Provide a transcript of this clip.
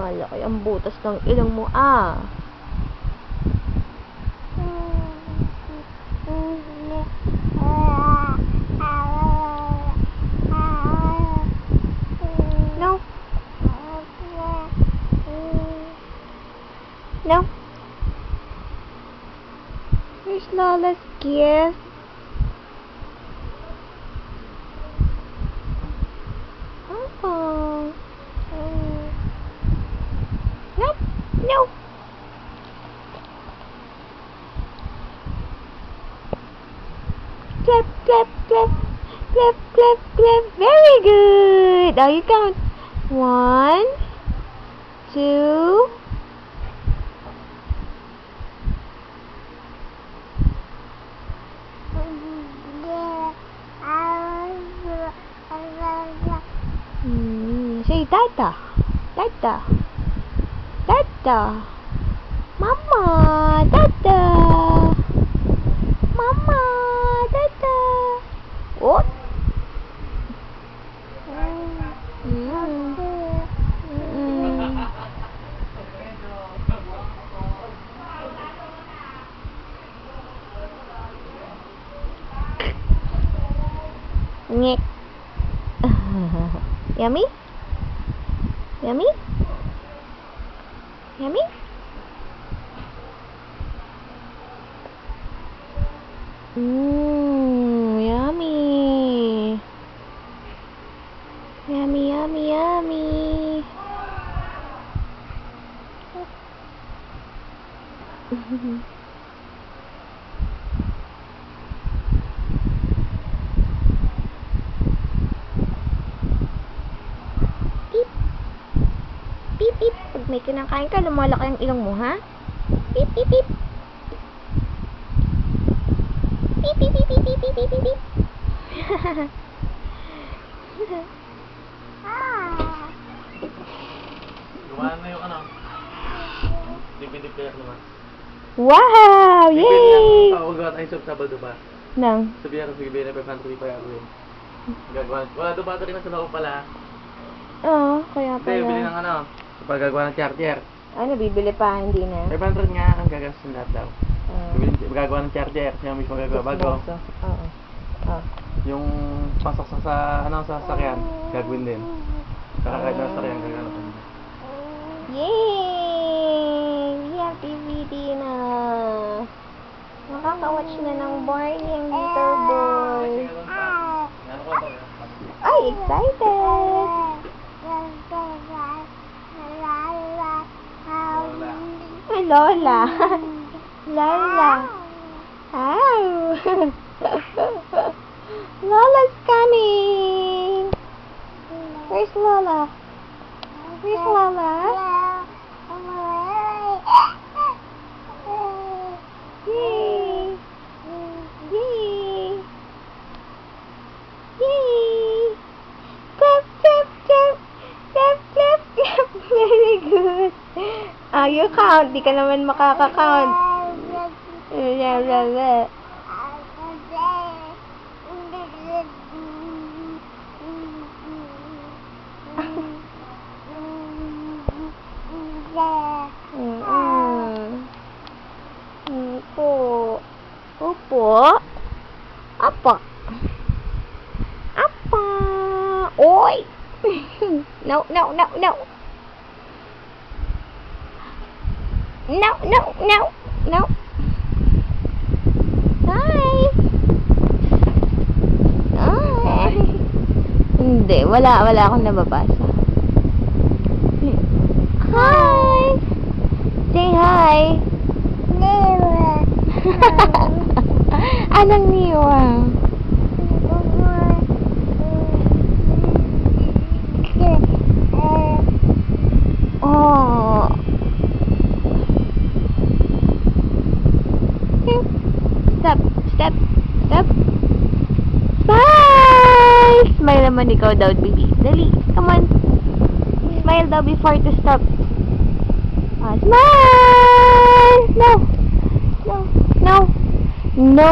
Malaki ang butas ng ilong mo, ah. No. No. Here's Lola's gift. No. Clap, clap, clap. Clap, clap, clap. Very good. Now you count. One, two, Mm, say tata. Tata. Tata. Mama. Tata. Mama. Tata. Oh. Mm. Mm. Ngek. Yummy? Yummy? Yummy? Mmm, yummy. Yummy, yummy, yummy. Beep. Beep, may kinakain ka, lumalaki ang ilong mo, ha? Pip, pip, pip. Pip, pip, pip, pip, pip, pip, pip, pip. ah. Lumaan na yung ano. DVD player naman. Wow! Yay! Oo, gawin tayo sa Sabado ba? Nang? Sabihan ko sa Gibay na Pepantro pa gagawin. Gagawa. Wala, do battery na sa loob pala. Oo, kaya pala. Hindi, bili ng ano. Kapag gagawa ng charger. Ano, bibili pa, hindi na. 500 nga ang gagastos lahat daw. Ah. Bibili, gagawa ng charger. Siya mismo gagawa bago. Boso. Oo. Ah. Yung pasok sa, sa ano sa sasakyan, gagawin din. Saka kahit nasa sasakyan, gagawin din. Yay! We have DVD na. Makaka-watch na ng Barney ang Little Boy. Ay, excited! Lola. Lola. Ow! Lola's coming! Where's Lola? Where's Lola? You count. Di ka naman makaka-count. La, la, la. Mm-mm. Opo. Opo. Apa. Apa. Oi. no, no, no, no. No, no, no, no. Hi. Hi. Hindi, wala, wala akong nababasa. Hi. Say hi. Anong niwa? Oh. Stop, stop, stop. Bye! Smile naman ikaw daw, baby. Dali, come on. Smile daw before to stop. Ah, smile! No! No! No! No!